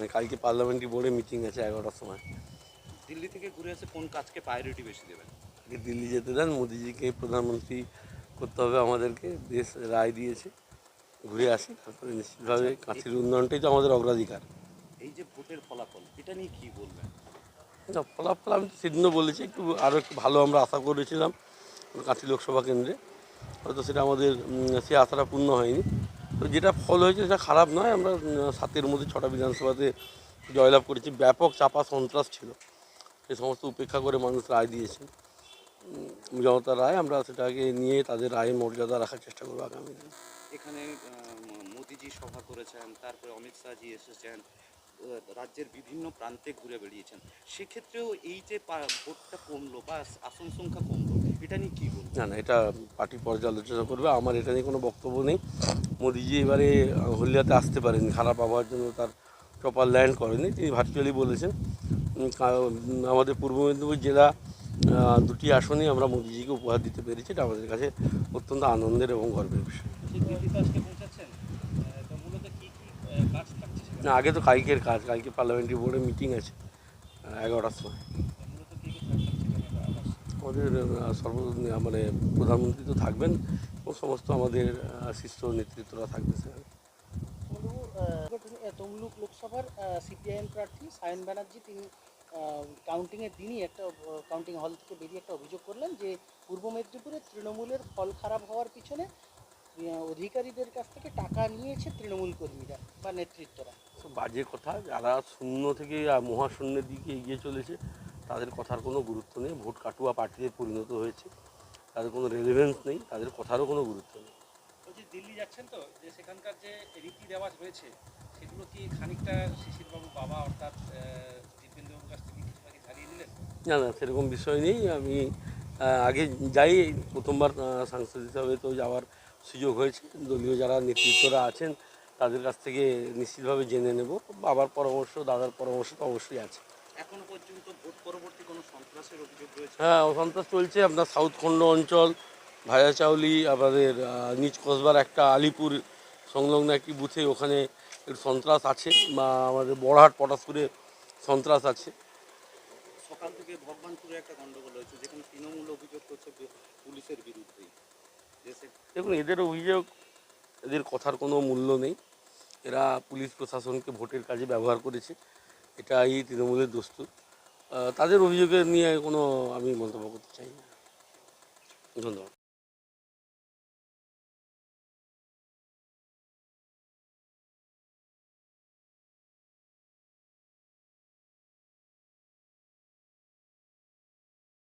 মানে কালকে পার্লামেন্টারি বোর্ডে মিটিং আছে এগারোটার সময়। দিল্লি থেকে ঘুরে এসে কোন কাজকে প্রায়োরিটি বেশি দেবেন? আগে দিল্লি যেতে দেন মোদিজিকে প্রধানমন্ত্রী করতে হবে আমাদেরকে দেশ রায় দিয়েছে ঘুরে আসি তারপরে নিশ্চিতভাবে কাঁথির উন্নয়নটাই তো আমাদের অগ্রাধিকার। এই যে ভোটের ফলাফল এটা নিয়ে কী বলবেন? না ফলাফল আমি তো সেদিনও বলেছি একটু আরও একটু ভালো আমরা আশা করেছিলাম কাঁথি লোকসভা কেন্দ্রে হয়তো সেটা আমাদের সে আশাটা পূর্ণ হয়নি। তো যেটা ফল হয়েছে সেটা খারাপ নয়। আমরা সাতের মধ্যে ছটা বিধানসভাতে জয়লাভ করেছি। ব্যাপক চাপা সন্ত্রাস ছিল। সে সমস্ত উপেক্ষা করে মানুষ রায় দিয়েছেন। উম, জনতার রায় আমরা সেটাকে নিয়ে তাদের রায়ে মর্যাদা রাখার চেষ্টা করব আগামী দিনে। এখানে মোদিজি সভা করেছেন তারপরে অমিত শাহজি এসেছেন রাজ্যের বিভিন্ন প্রান্তে ঘুরে বেড়িয়েছেন। সেক্ষেত্রেও এই যে ভোটটা কমলো বা আসন সংখ্যা কমলো এটা নিয়ে কি বলবেন? না না এটা পার্টি পর্যালোচনা করবে। আমার এটা নিয়ে কোনো বক্তব্য নেই। মোদিজি এবারে হলদিয়াতে আসতে পারেন খারাপ আবহাওয়ার জন্য তার প্রপার ল্যান্ড করেনি তিনি ভার্চুয়ালি বলেছেন। আমাদের পূর্ব মেদিনীপুর জেলা দুটি আসনই আমরা মোদিজিকে উপহার দিতে পেরেছি এটা আমাদের কাছে অত্যন্ত আনন্দের এবং গর্বের বিষয়। না আগে তো কালকের কাজ কালকে পার্লামেন্টারি বোর্ডে মিটিং আছে এগারোটার সময় মূলত কি কি কাজ থাকছে সেখানে বা আবাস? আমাদের সর্ব মানে প্রধানমন্ত্রী তো থাকবেন এবং সমস্ত আমাদের শীর্ষ নেতৃত্বরা থাকবে সেখানে তমলুক লোকসভার সিপিআইএম প্রার্থী সায়ন ব্যানার্জি তিনি কাউন্টিংয়ের দিনই একটা কাউন্টিং হল থেকে বেরিয়ে একটা অভিযোগ করলেন যে পূর্ব মেদিনীপুরে তৃণমূলের ফল খারাপ হওয়ার পিছনে অধিকারীদের কাছ থেকে টাকা নিয়েছে তৃণমূল কর্মীরা বা নেতৃত্বরা। বাজে কথা যারা শূন্য থেকে মহাশূন্যের দিকে এগিয়ে চলেছে তাদের কথার কোনো গুরুত্ব নেই। ভোট কাটুয়া পার্টিতে পরিণত হয়েছে। তাদের কোনো রেলিভেন্স নেই। তাদের কথারও কোনো গুরুত্ব নেই। দিল্লি যাচ্ছেন তো? যে সেখানকার যে রীতি রেওয়াজ রয়েছে সেগুলো কি খানিকটা শিশিরবাবু বাবা অর্থাৎ দীপেন্দ্রবাবুর কাছ থেকে না না সেরকম বিষয় নেই। আমি আগে যাই প্রথমবার সাংসদ হিসাবে তো যাওয়ার সুযোগ হয়েছে। দলীয় যারা নেতৃত্বরা আছেন তাদের কাছ থেকে নিশ্চিতভাবে জেনে নেব। বাবার পরামর্শ দাদার পরামর্শ তো অবশ্যই আছে। হ্যাঁ অসন্তোষ চলছে। আপনার সাউথ খণ্ড অঞ্চল ভাজাচাউলি আমাদের নিচ কসবার একটা আলিপুর সংলগ্ন একটি বুথে ওখানে একটু সন্ত্রাস আছে বা আমাদের বড়হাট পটাশপুরে সন্ত্রাস আছে। সকাল থেকে ভগবানপুরে একটা গন্ডগোল হয়েছে যেখানে তৃণমূল অভিযোগ করছে পুলিশের সে দেখুন এদের অভিযোগ এদের কথার কোনো মূল্য নেই। এরা পুলিশ প্রশাসনকে ভোটের কাজে ব্যবহার করেছে। এটাই তৃণমূলের দোস্তুর তাদের অভিযোগের নিয়ে কোনো আমি মন্তব্য করতে চাই না। ধন্যবাদ।